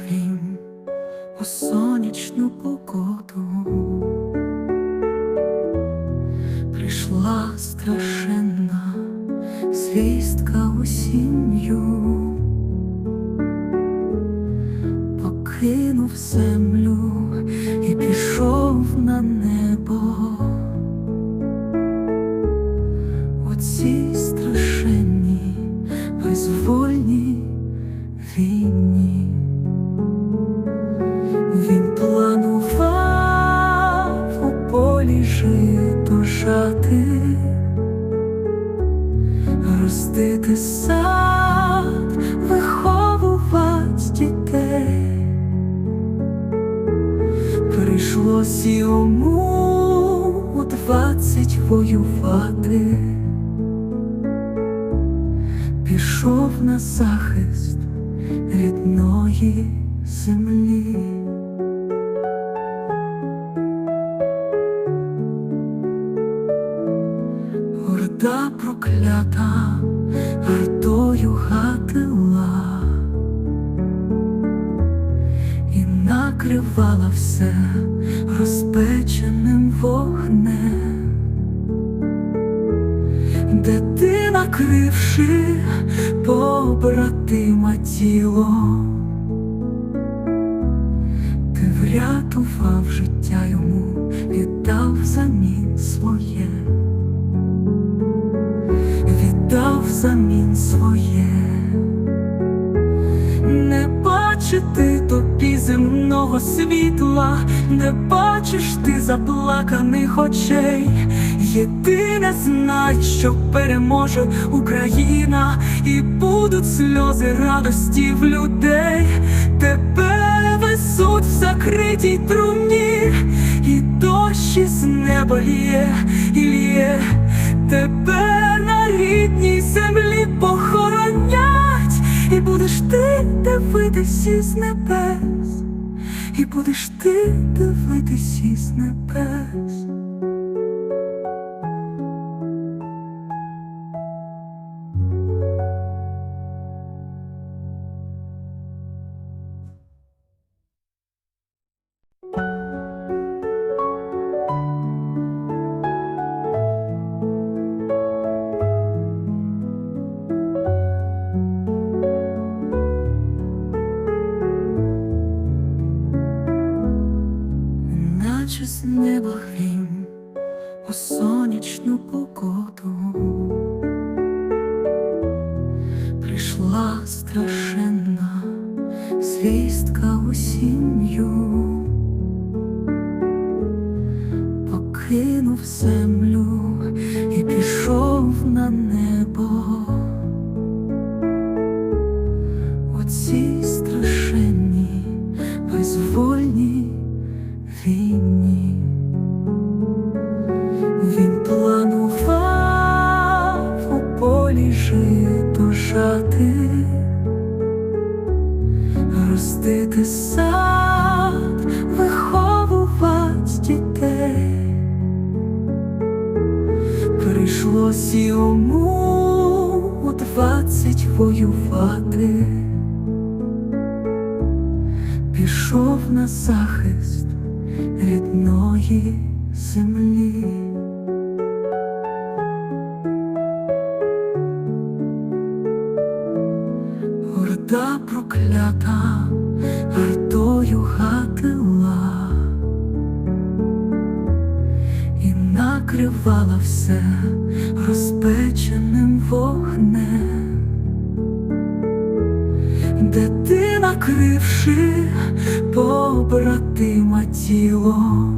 грім у сонячну погоду. Прийшла страшенна звістка у сім'ю, покинув землю і пішов на небо. У цій страшенній, безвольній війні. Жито жати, ростити сад, виховувати дітей. Прийшлось йому у двадцять воювати, пішов на захист рідної землі. Проклята вартою гатила і накривала все розпеченим вогнем, де ти, накривши побратима тіло, ти врятував життя бачити тобі земного світла, не бачиш ти заплаканих очей. Єдине знай, що переможе Україна, і будуть сльози радості в людей. Тебе везуть в закритій труні, і дощ із неба лє, і лє. Тебе на рідній землі похоронять, і будеш ти дивитись із небес, і будеш ти дивитись із небес. Наче з неба грім у сонячну погоду. Прийшла страшенна звістка у сім'ю, покинув землю і пішов на небо. У полі жито жати, ростити сад, виховувати дітей. Прийшлось йому у двадцять воювати пішов на захист рідної землі. Орда проклята вартою гатила і накривала все розпеченим вогнем. Де ти накривши побратима тіло,